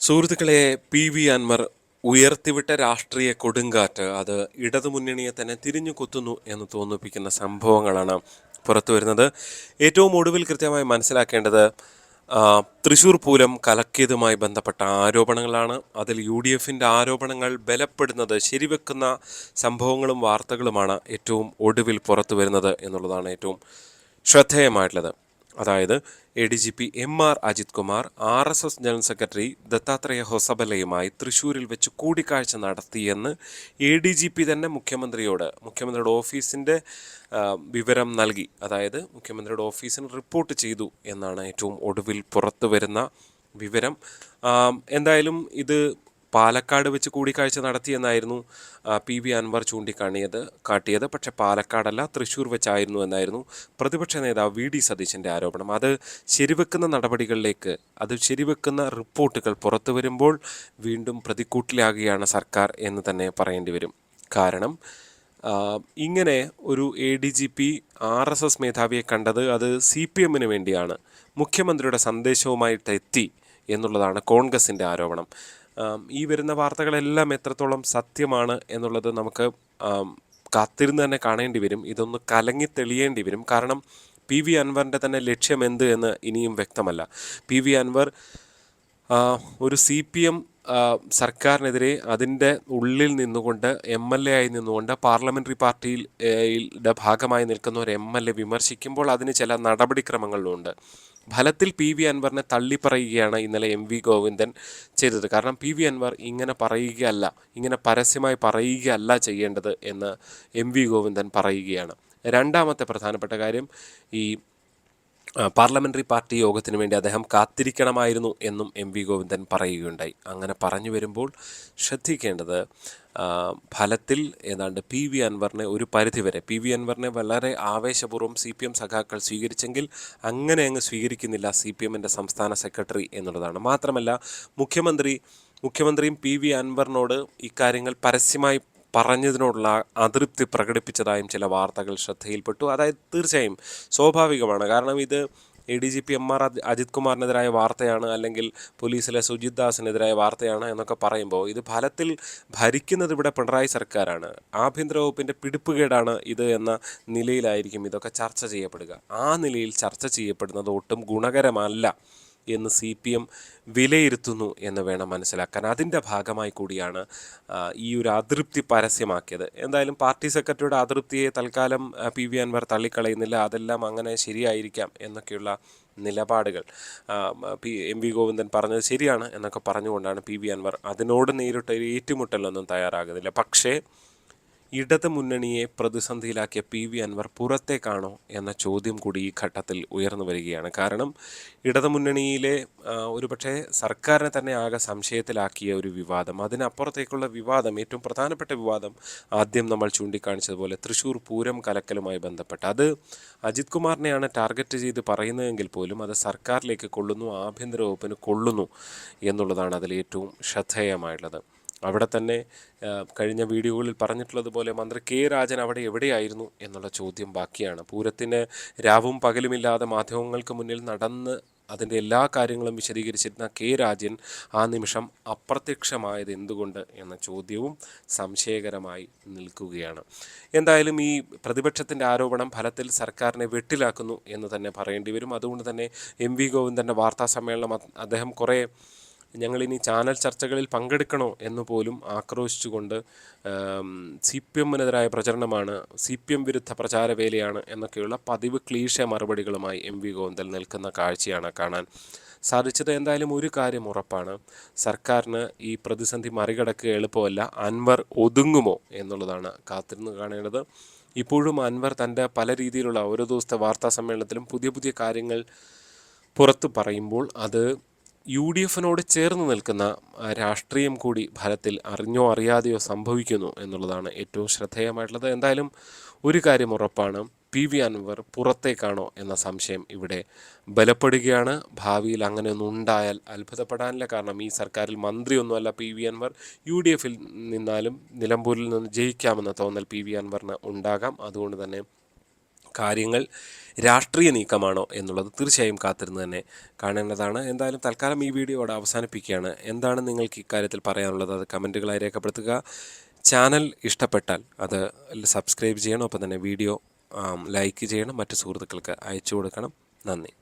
സുഹൃത്തുക്കളെ P. V. Anwar ഉയർത്തിവിട്ട രാഷ്ട്രീയ കൊടുങ്കാറ്റ് അത് ഇടതുമുന്നണിയെ തന്നെ തിരിഞ്ഞു കുത്തുന്നു എന്ന് തോന്നിപ്പിക്കുന്ന സംഭവങ്ങളാണ് പുറത്തു വരുന്നത്. ഏറ്റവും ഒടുവിൽ കൃത്യമായി മനസ്സിലാക്കേണ്ടത് തൃശൂർ പൂരം കലക്കിയതുമായി ബന്ധപ്പെട്ട ആരോപണങ്ങളാണ്. അതിൽ യു ഡി എഫിന്റെ ആരോപണങ്ങൾ ബലപ്പെടുന്നത് ശരിവെക്കുന്ന സംഭവങ്ങളും വാർത്തകളുമാണ് ഏറ്റവും ഒടുവിൽ പുറത്തു വരുന്നത് എന്നുള്ളതാണ് ഏറ്റവും ശ്രദ്ധേയമായിട്ടുള്ളത്. അതായത് A D G P M R Ajith Kumar R S S general secretary Dattatreya ഹൊസബലയുമായി തൃശൂരിൽ വെച്ച് കൂടിക്കാഴ്ച നടത്തിയെന്ന് എ ഡി ജി പി തന്നെ മുഖ്യമന്ത്രിയോട് മുഖ്യമന്ത്രിയുടെ ഓഫീസിന്റെ വിവരം നൽകി. അതായത് മുഖ്യമന്ത്രിയുടെ ഓഫീസിന് റിപ്പോർട്ട് ചെയ്തു എന്നാണ് ഏറ്റവും ഒടുവിൽ പുറത്തു വരുന്ന വിവരം എന്തായാലും ഇത് പാലക്കാട് വെച്ച് കൂടിക്കാഴ്ച നടത്തിയെന്നായിരുന്നു പി വി അൻവർ ചൂണ്ടിക്കാണിയത് കാട്ടിയത്. പക്ഷേ പാലക്കാടല്ല തൃശ്ശൂർ വെച്ചായിരുന്നു എന്നായിരുന്നു പ്രതിപക്ഷ നേതാവ് വി ഡി സതീശന്റെ ആരോപണം. അത് ശരിവെക്കുന്ന നടപടികളിലേക്ക് അത് ശരിവെക്കുന്ന റിപ്പോർട്ടുകൾ പുറത്തു വരുമ്പോൾ വീണ്ടും പ്രതിക്കൂട്ടിലാകുകയാണ് സർക്കാർ എന്ന് തന്നെ പറയേണ്ടി വരും. കാരണം ഇങ്ങനെ ഒരു A D G P R S S മേധാവിയെ കണ്ടത് അത് സി പി എമ്മിന് വേണ്ടിയാണ്. മുഖ്യമന്ത്രിയുടെ സന്ദേശവുമായിട്ട് എത്തി എന്നുള്ളതാണ് കോൺഗ്രസിന്റെ ആരോപണം. ഈ വരുന്ന വാർത്തകളെല്ലാം എത്രത്തോളം സത്യമാണ് എന്നുള്ളത് നമുക്ക് കാത്തിരുന്ന് തന്നെ കാണേണ്ടി വരും. ഇതൊന്ന് കലങ്ങി തെളിയേണ്ടി വരും. കാരണം പി വി അൻവറിന്റെ തന്നെ ലക്ഷ്യം എന്ത് എന്ന് ഇനിയും വ്യക്തമല്ല. പി വി അൻവർ ഒരു സി പി എം സർക്കാരിനെതിരെ അതിന്റെ ഉള്ളിൽ നിന്നുകൊണ്ട് എം എൽ എ ആയി നിന്നുകൊണ്ട് പാർലമെന്ററി പാർട്ടിയിൽ ഭാഗമായി നിൽക്കുന്ന ഒരു എം എൽ എ വിമർശിക്കുമ്പോൾ അതിന് ചില നടപടിക്രമങ്ങളുണ്ട്. ഫലത്തിൽ പി വി അൻവറിനെ തള്ളിപ്പറയുകയാണ് ഇന്നലെ എം വി ഗോവിന്ദൻ ചെയ്തത്. കാരണം പി വി അൻവർ ഇങ്ങനെ പറയുകയല്ല ഇങ്ങനെ പരസ്യമായി പറയുകയല്ല ചെയ്യേണ്ടത് എന്ന് എം വി ഗോവിന്ദൻ പറയുകയാണ്. രണ്ടാമത്തെ പ്രധാനപ്പെട്ട കാര്യം ഈ പാർലമെന്ററി പാർട്ടി യോഗത്തിന് വേണ്ടി അദ്ദേഹം കാത്തിരിക്കണമായിരുന്നു എന്നും എം വി ഗോവിന്ദൻ പറയുകയുണ്ടായി. അങ്ങനെ പറഞ്ഞു വരുമ്പോൾ ശ്രദ്ധിക്കേണ്ടത് ഫലത്തിൽ ഏതാണ്ട് പി വി അൻവറിനെ ഒരു പരിധിവരെ പി വി അൻവറിനെ വളരെ ആവേശപൂർവം സി പി എം സഖാക്കൾ സ്വീകരിച്ചെങ്കിൽ അങ്ങനെ അങ്ങ് സ്വീകരിക്കുന്നില്ല സി പി എമ്മിന്റെ സംസ്ഥാന സെക്രട്ടറി എന്നുള്ളതാണ്. മാത്രമല്ല മുഖ്യമന്ത്രി മുഖ്യമന്ത്രിയും പി വി അൻവറിനോട് ഇക്കാര്യങ്ങൾ പരസ്യമായി പറഞ്ഞതിനോടുള്ള അതൃപ്തി പ്രകടിപ്പിച്ചതായും ചില വാർത്തകൾ ശ്രദ്ധയിൽപ്പെട്ടു. അതായത് തീർച്ചയായും സ്വാഭാവികമാണ്. കാരണം ഇത് A D G P M R Ajith കുമാറിനെതിരായ വാർത്തയാണ് അല്ലെങ്കിൽ പോലീസിലെ സുജിത് ദാസിനെതിരായ വാർത്തയാണ് എന്നൊക്കെ പറയുമ്പോൾ ഇത് ഫലത്തിൽ ഭരിക്കുന്നത് ഇവിടെ പിണറായി സർക്കാരാണ്. ആഭ്യന്തര വകുപ്പിന്റെ പിടിപ്പുകേടാണ് ഇത് എന്ന നിലയിലായിരിക്കും ഇതൊക്കെ ചർച്ച ചെയ്യപ്പെടുക. ആ നിലയിൽ ചർച്ച ചെയ്യപ്പെടുന്നത് ഒട്ടും ഗുണകരമല്ല. എന്ന് സി പി എം വിലയിരുത്തുന്നു എന്ന് വേണം മനസ്സിലാക്കാൻ. അതിന്റെ ഭാഗമായി കൂടിയാണ് ഈ ഒരു അതൃപ്തി പരസ്യമാക്കിയത്. എന്തായാലും പാർട്ടി സെക്രട്ടറിയുടെ അതൃപ്തിയെ തൽക്കാലം പി വി അൻവർ തള്ളിക്കളയുന്നില്ല. അതെല്ലാം അങ്ങനെ ശരിയായിരിക്കാം എന്നൊക്കെയുള്ള നിലപാടുകൾ പി എം വി ഗോവിന്ദൻ പറഞ്ഞത് ശരിയാണ് എന്നൊക്കെ പറഞ്ഞുകൊണ്ടാണ് പി വി അൻവർ അതിനോട് നേരിട്ട് ഏറ്റുമുട്ടലൊന്നും തയ്യാറാകുന്നില്ല. പക്ഷേ ഇടത് മുന്നണിയെ പ്രതിസന്ധിയിലാക്കിയ പി വി അൻവർ പുറത്തേക്കാണോ എന്ന ചോദ്യം കൂടി ഈ ഘട്ടത്തിൽ ഉയർന്നു വരികയാണ്. കാരണം ഇടത് മുന്നണിയിലെ ഒരുപക്ഷെ സർക്കാരിനെ തന്നെ ആകെ സംശയത്തിലാക്കിയ ഒരു വിവാദം അതിനപ്പുറത്തേക്കുള്ള വിവാദം ഏറ്റവും പ്രധാനപ്പെട്ട വിവാദം ആദ്യം നമ്മൾ ചൂണ്ടിക്കാണിച്ചതുപോലെ തൃശ്ശൂർ പൂരം കലക്കലുമായി ബന്ധപ്പെട്ട്. അത് അജിത് കുമാറിനെയാണ് ടാർഗറ്റ് ചെയ്ത് പറയുന്നതെങ്കിൽ പോലും അത് സർക്കാരിലേക്ക് കൊള്ളുന്നു ആഭ്യന്തര വകുപ്പിന് കൊള്ളുന്നു എന്നുള്ളതാണ് അതിൽ ഏറ്റവും ശ്രദ്ധേയമായിട്ടുള്ളത് അവിടെ തന്നെ കഴിഞ്ഞ വീഡിയോകളിൽ പറഞ്ഞിട്ടുള്ളതുപോലെ മന്ത്രി കെ രാജൻ അവിടെ എവിടെയായിരുന്നു എന്നുള്ള ചോദ്യം ബാക്കിയാണ്. പൂരത്തിന് രാവും പകലുമില്ലാതെ മാധ്യമങ്ങൾക്ക് മുന്നിൽ നടന്ന് അതിന്റെ എല്ലാ കാര്യങ്ങളും വിശദീകരിച്ചിരുന്ന കെ രാജൻ ആ നിമിഷം അപ്രത്യക്ഷമായത് എന്തുകൊണ്ട് എന്ന ചോദ്യവും സംശയകരമായി നിൽക്കുകയാണ്. എന്തായാലും ഈ പ്രതിപക്ഷത്തിന്റെ ആരോപണം ഫലത്തിൽ സർക്കാരിനെ വെട്ടിലാക്കുന്നു എന്ന് തന്നെ പറയേണ്ടി വരും. അതുകൊണ്ട് തന്നെ എം വി ഗോവിന്ദന്റെ വാർത്താ സമ്മേളനം അദ്ദേഹം കുറേ ഞങ്ങളിനി ചാനൽ ചർച്ചകളിൽ പങ്കെടുക്കണോ എന്ന് പോലും ആക്രോശിച്ചുകൊണ്ട് സി പി എമ്മിനെതിരായ പ്രചരണമാണ് സി പി എം വിരുദ്ധ പ്രചാരവേലയാണ് എന്നൊക്കെയുള്ള പതിവ് ക്ലീശ മറുപടികളുമായി എം വി ഗോന്തൽ നിൽക്കുന്ന കാഴ്ചയാണ് കാണാൻ സാധിച്ചത്. എന്തായാലും ഒരു കാര്യം ഉറപ്പാണ്. സർക്കാരിന് ഈ പ്രതിസന്ധി മറികടക്കുക എളുപ്പമല്ല. അൻവർ ഒതുങ്ങുമോ എന്നുള്ളതാണ് കാത്തിരുന്ന് കാണേണ്ടത്. ഇപ്പോഴും അൻവർ തന്റെ പല രീതിയിലുള്ള ഓരോ ദിവസത്തെ വാർത്താ സമ്മേളനത്തിലും പുതിയ പുതിയ കാര്യങ്ങൾ പുറത്തു പറയുമ്പോൾ അത് യു ഡി എഫിനോട് ചേർന്ന് നിൽക്കുന്ന രാഷ്ട്രീയം കൂടി ഫലത്തിൽ അറിഞ്ഞോ അറിയാതെയോ സംഭവിക്കുന്നു എന്നുള്ളതാണ് ഏറ്റവും ശ്രദ്ധേയമായിട്ടുള്ളത്. എന്തായാലും ഒരു കാര്യം ഉറപ്പാണ് പി. വി. അൻവർ പുറത്തേക്കാണോ എന്ന സംശയം ഇവിടെ ബലപ്പെടുകയാണ്. ഭാവിയിൽ അങ്ങനെയൊന്നും ഉണ്ടായാൽ അത്ഭുതപ്പെടാനില്ല. കാരണം ഈ സർക്കാരിൽ മന്ത്രിയൊന്നുമല്ല P. V. Anvar. U D എഫിൽ നിന്നാലും നിലമ്പൂരിൽ നിന്ന് ജയിക്കാമെന്ന തോന്നൽ പി. വി. അൻവറിന് ഉണ്ടാകാം. അതുകൊണ്ട് തന്നെ കാര്യങ്ങൾ രാഷ്ട്രീയ നീക്കമാണോ എന്നുള്ളത് തീർച്ചയായും കാത്തിരുന്ന് തന്നെ കാണേണ്ടതാണ്. എന്തായാലും തൽക്കാലം ഈ വീഡിയോ അവിടെ അവസാനിപ്പിക്കുകയാണ്. എന്താണ് നിങ്ങൾക്ക് ഇക്കാര്യത്തിൽ പറയാനുള്ളത്? അത് കമന്റുകളായി രേഖപ്പെടുത്തുക. ചാനൽ ഇഷ്ടപ്പെട്ടാൽ അത് സബ്സ്ക്രൈബ് ചെയ്യണം. ഒപ്പം തന്നെ വീഡിയോ ലൈക്ക് ചെയ്യണം. മറ്റ് സുഹൃത്തുക്കൾക്ക് അയച്ചു കൊടുക്കണം. നന്ദി.